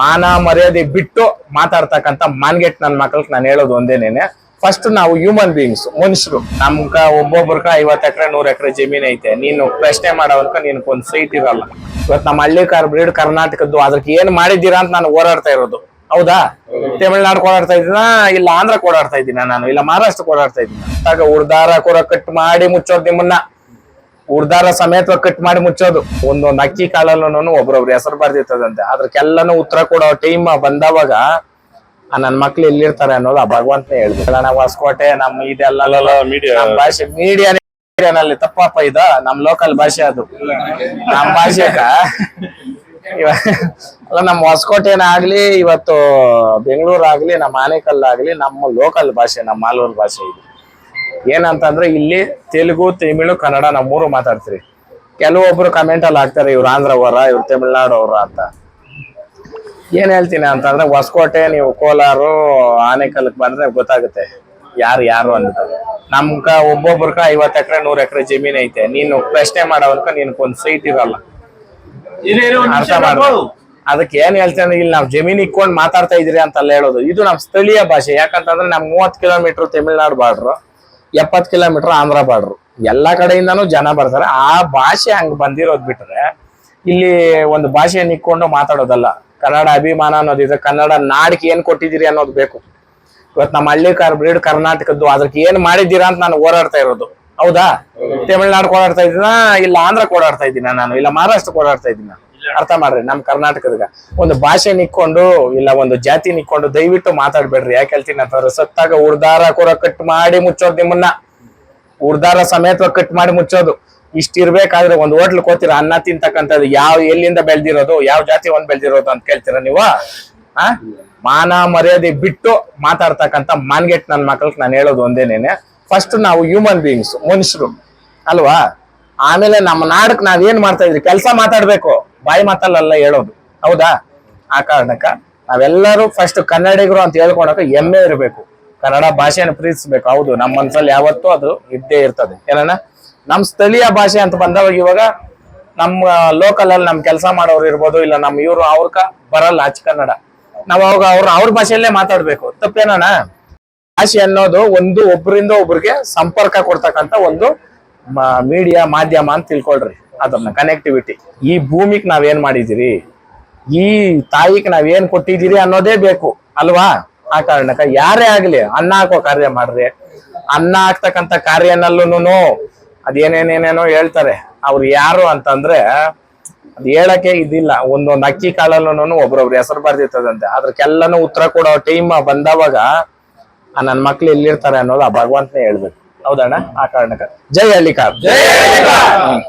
ಮಾನ ಮರ್ಯಾದೆ ಬಿಟ್ಟು ಮಾತಾಡ್ತಕ್ಕಂಥ ಮಾನ್ಗೆಟ್ ನನ್ನ ಮಕ್ಕಳಿಗೆ ನಾನು ಹೇಳೋದು ಒಂದೇನೇನೆ. ಫಸ್ಟ್ ನಾವು ಹ್ಯೂಮನ್ ಬೀಯಿಂಗ್ಸ್ ಮನುಷ್ಯರು. ನಮ್ಕ ಒಬ್ಬೊಬ್ರಕ ಐವತ್ತು ಎಕರೆ ನೂರ್ ಎಕರೆ ಜಮೀನ್ ಐತೆ. ನೀನು ಪ್ರಶ್ನೆ ಮಾಡೋವನ್ಕ ನಿನ್ಗೆ ಒಂದ್ ಸೈಟ್ ಇರಲ್ಲ. ಇವತ್ತು ನಮ್ಮ ಹಳ್ಳಿ ಕಾರ್ ಬ್ರೀಡ್ ಕರ್ನಾಟಕದ್ದು ಅದಕ್ಕೆ ಏನ್ ಮಾಡಿದ್ದೀರಾ ಅಂತ ನಾನು ಓಡಾಡ್ತಾ ಇರೋದು. ಹೌದಾ? ತಮಿಳ್ನಾಡು ಓಡಾಡ್ತಾ ಇದ್ದೀನ? ಇಲ್ಲ ಆಂಧ್ರ ಓಡಾಡ್ತಾ ಇದ್ದೀನ ನಾನು? ಇಲ್ಲ ಮಹಾರಾಷ್ಟ್ರ ಓಡಾಡ್ತಾ ಇದ್ದೀನಿ? ಆಗ ಉರ್ದಾರ ಕೊರ ಕಟ್ ಮಾಡಿ ಮುಚ್ಚೋದು ನಿಮ್ಮನ್ನ. ಉರ್ದಾರ ಸಮೇತ ಕಟ್ ಮಾಡಿ ಮುಚ್ಚೋದು. ಒಂದೊಂದು ಅಕ್ಕಿ ಕಾಳಲ್ಲೂ ಒಬ್ರೊಬ್ರು ಹೆಸರು ಬರ್ದಿತ್ತದಂತೆ ಅದ್ರಕ್ಕೆಲ್ಲಾನು ಉತ್ತರ ಕೊಡೋ ಟೈಮ್ ಬಂದವಾಗ ಆ ನನ್ ಮಕ್ಳು ಎಲ್ಲಿರ್ತಾರೆ ಅನ್ನೋದು ಆ ಭಗವಂತನೇ ಹೇಳಿದ್ರು ನಾವು ಹೊಸಕೋಟೆ ನಮ್ಮ ಇದೆಲ್ಲ media. ನಮ್ ಭಾಷೆ ಮೀಡಿಯಾನಲ್ಲಿ ತಪ್ಪಪ್ಪ ಇದ. ನಮ್ ಲೋಕಲ್ ಭಾಷೆ ಅದು. ನಮ್ ಭಾಷೆ ಅಲ್ಲ ನಮ್ಮ ಹೊಸಕೋಟೆನ ಆಗ್ಲಿ ಇವತ್ತು ಬೆಂಗಳೂರು ಆಗ್ಲಿ ನಮ್ಮ ಆನೇಕಲ್ ಆಗ್ಲಿ ನಮ್ಮ ಲೋಕಲ್ ಭಾಷೆ ನಮ್ಮ ಮಾಲೂರು ಭಾಷೆ ಇದು. ಏನಂತಂದ್ರೆ ಇಲ್ಲಿ ತೆಲುಗು ತಮಿಳು ಕನ್ನಡ ನಾವು ಮೂರು ಮಾತಾಡ್ತೀರಿ. ಕೆಲವೊಬ್ರು ಕಮೆಂಟ್ ಅಲ್ಲಿ ಹಾಕ್ತಾರೆ ಇವ್ರು ಆಂಧ್ರವರ ಇವ್ರು ತಮಿಳ್ನಾಡು ಅವರ ಅಂತ. ಏನ್ ಹೇಳ್ತೀನಿ ಅಂತಂದ್ರೆ ಹೊಸಕೋಟೆ ನೀವು ಕೋಲಾರು ಆನೆಕಲ್ಕ್ ಬಂದ್ರೆ ಗೊತ್ತಾಗುತ್ತೆ ಯಾರು ಯಾರು ಅಂತ. ನಮ್ಕ ಒಬ್ಬೊಬ್ರಕ ಐವತ್ ಎಕರೆ ನೂರ್ ಎಕರೆ ಜಮೀನ್ ಐತೆ. ನೀನು ಪ್ರಶ್ನೆ ನಿನ್ಗೆ ಒಂದ್ ಸೈಟ್ ಇರಲ್ಲ. ಅರ್ಥ ಮಾಡ ಅದಕ್ಕೆ ಏನ್ ಹೇಳ್ತೇನೆ ಇಲ್ಲಿ ನಾವು ಜಮೀನ್ ಇಕ್ಕೊಂಡ್ ಮಾತಾಡ್ತಾ ಇದೀರಿ ಅಂತಲ್ಲ ಹೇಳೋದು. ಇದು ನಮ್ ಸ್ಥಳೀಯ ಭಾಷೆ. ಯಾಕಂತಂದ್ರೆ ನಮ್ ಮೂವತ್ ಕಿಲೋಮೀಟರ್ ತಮಿಳ್ನಾಡು ಬಾರ್ಡ್ರು ಎಪ್ಪತ್ ಕಿಲೋಮೀಟರ್ ಆಂಧ್ರ ಬಾರ್ಡ್ರು ಎಲ್ಲಾ ಕಡೆಯಿಂದಾನು ಜನ ಬರ್ತಾರೆ. ಆ ಭಾಷೆ ಹಂಗ್ ಬಂದಿರೋದ್ ಬಿಟ್ರೆ ಇಲ್ಲಿ ಒಂದು ಭಾಷೆಯನ್ನು ಇಕ್ಕೊಂಡು ಮಾತಾಡೋದಲ್ಲ. ಕನ್ನಡ ಅಭಿಮಾನ ಅನ್ನೋದಿದೆ ಕನ್ನಡ ನಾಡಿಗೆ ಏನ್ ಕೊಟ್ಟಿದ್ದೀರಿ ಅನ್ನೋದು ಬೇಕು. ಇವತ್ತು ನಮ್ಮ ಹಳ್ಳಿ ಕಾರ್ ಬ್ರೀಡ್ ಕರ್ನಾಟಕದ್ದು ಅದಕ್ಕೆ ಏನ್ ಮಾಡಿದ್ದೀರಾ ಅಂತ ನಾನು ಓಡಾಡ್ತಾ ಇರೋದು. ಹೌದಾ? ತಮಿಳ್ನಾಡು ಓಡಾಡ್ತಾ ಇದ್ದೀನಾ? ಇಲ್ಲ ಆಂಧ್ರ ಓಡಾಡ್ತಾ ಇದ್ದೀನಾ ನಾನು? ಇಲ್ಲ ಮಹಾರಾಷ್ಟ್ರ ಓಡಾಡ್ತಾ ಇದ್ದೀನ? ಅರ್ಥ ಮಾಡ್ರಿ, ನಮ್ ಕರ್ನಾಟಕದಾಗ. ಒಂದು ಭಾಷೆ ನಿಕ್ಕೊಂಡು, ಇಲ್ಲ ಒಂದು ಜಾತಿ ನಿಕ್ಕೊಂಡು, ದಯವಿಟ್ಟು ಮಾತಾಡ್ಬೇಡ್ರಿ. ಯಾಕೆ ಹೇಳ್ತೀನಿ ಅಂತಂದ್ರೆ ಸತ್ತಾಗ ಉರ್ದಾರ ಕೂಡ ಕಟ್ ಮಾಡಿ ಮುಚ್ಚೋದು ನಿಮ್ಮನ್ನ. ಉರ್ದಾರ ಸಮೇತ ಕಟ್ ಮಾಡಿ ಮುಚ್ಚೋದು. ಇಷ್ಟ ಇರ್ಬೇಕಾದ್ರೆ ಒಂದ್ ಹೋಟ್ಲ್ ಕೋತೀರ ಅನ್ನ ತಿಂತಕ್ಕಂಥದ್ದು. ಯಾವ ಎಲ್ಲಿಂದ ಬೆಳ್ದಿರೋದು, ಯಾವ ಜಾತಿ ಒಂದ್ ಬೆಳೆದಿರೋದು ಅಂತ ಕೇಳ್ತೀರ ನೀವು? ಆ? ಮಾನ ಮರ್ಯಾದೆ ಬಿಟ್ಟು ಮಾತಾಡ್ತಕ್ಕಂಥ ಮಾನ್ಗೆಟ್ ನನ್ನ ಮಕ್ಕಳಿಗೆ ನಾನು ಹೇಳೋದು ಒಂದೇನೇನೆ. ಫಸ್ಟ್ ನಾವು ಹ್ಯೂಮನ್ ಬೀಯಿಂಗ್ಸ್ ಮನುಷ್ಯರು. ಅಲ್ವಾ? ಆಮೇಲೆ ನಮ್ಮ ನಾಡಕ್ ನಾವೇನ್ ಮಾಡ್ತಾ ಇದ್ರಿ? ಕೆಲಸ ಮಾತಾಡ್ಬೇಕು. ಬಾಯಿ ಮಾತಲ್ಲ ಹೇಳೋದು. ಹೌದಾ? ಆ ಕಾರಣಕ್ಕ ನಾವೆಲ್ಲರೂ ಫಸ್ಟ್ ಕನ್ನಡಿಗರು ಅಂತ ಹೇಳ್ಕೊಳಕ ಹೆಮ್ಮೆ ಇರಬೇಕು. ಕನ್ನಡ ಭಾಷೆಯನ್ನು ಪ್ರೀತಿಸ್ಬೇಕು. ಹೌದು ನಮ್ಮ ಮನಸ್ಸಲ್ಲಿ ಯಾವತ್ತೂ ಅದು ಇದ್ದೇ ಇರ್ತದೆ. ಏನನ್ನ ನಮ್ಮ ಸ್ಥಳೀಯ ಭಾಷೆ ಅಂತ ಬಂದವಾಗ ಇವಾಗ ನಮ್ಮ ಲೋಕಲ್ ಅಲ್ಲಿ ನಮ್ ಕೆಲಸ ಮಾಡೋರು ಇರ್ಬೋದು, ಇಲ್ಲ ನಮ್ಮ ಇವರು ಅವ್ರಕ ಬರಲ್ಲ ಅಚ್ಚ ಕನ್ನಡ. ನಾವ್ ಅವಾಗ ಅವ್ರ ಅವ್ರ ಭಾಷೆಯಲ್ಲೇ ಮಾತಾಡ್ಬೇಕು. ತಪ್ಪೇನಣ್ಣ? ಭಾಷೆ ಅನ್ನೋದು ಒಂದು ಒಬ್ಬರಿಂದ ಒಬ್ರಿಗೆ ಸಂಪರ್ಕ ಕೊಡ್ತಕ್ಕಂತ ಒಂದು ಮೀಡಿಯಾ ಮಾಧ್ಯಮ ಅಂತ ತಿಳ್ಕೊಳ್ರಿ. ಅದನ್ನ ಕನೆಕ್ಟಿವಿಟಿ ಈ ಭೂಮಿಗೆ ನಾವೇನ್ ಮಾಡಿದಿರಿ? ಈ ತಾಯಿಗೆ ನಾವೇನ್ ಕೊಟ್ಟಿದ್ದೀರಿ ಅನ್ನೋದೇ ಬೇಕು ಅಲ್ವಾ? ಆ ಕಾರಣಕ್ಕ ಯಾರೇ ಆಗ್ಲಿ ಅನ್ನ ಹಾಕೋ ಕಾರ್ಯ ಮಾಡ್ರಿ. ಅನ್ನ ಹಾಕ್ತಕ್ಕಂತ ಕಾರ್ಯನಲ್ಲೂನು ಅದೇನೇನೇನೇನೋ ಹೇಳ್ತಾರೆ. ಅವ್ರು ಯಾರು ಅಂತಂದ್ರೆ ಅದ್ ಹೇಳಕ್ಕೆ ಇದಿಲ್ಲ. ಒಂದೊಂದು ಅಕ್ಕಿ ಕಾಳಲ್ಲೂ ಒಬ್ರೊಬ್ರು ಹೆಸರು ಬರ್ದಿರ್ತದಂತೆ. ಅದಕ್ಕೆಲ್ಲನೂ ಉತ್ತರ ಕೊಡೋ ಟೈಮ್ ಬಂದವಾಗ ಆ ನನ್ ಮಕ್ಳು ಎಲ್ಲಿರ್ತಾರೆ ಅನ್ನೋದು ಆ ಭಗವಂತನೇ ಹೇಳ್ಬೇಕು. ಹೌದಣ್ಣ? ಆ ಕಾರಣಕ್ಕ. ಜೈ ಹಳ್ಳಿಕಾರ್! ಹ್ಮ್.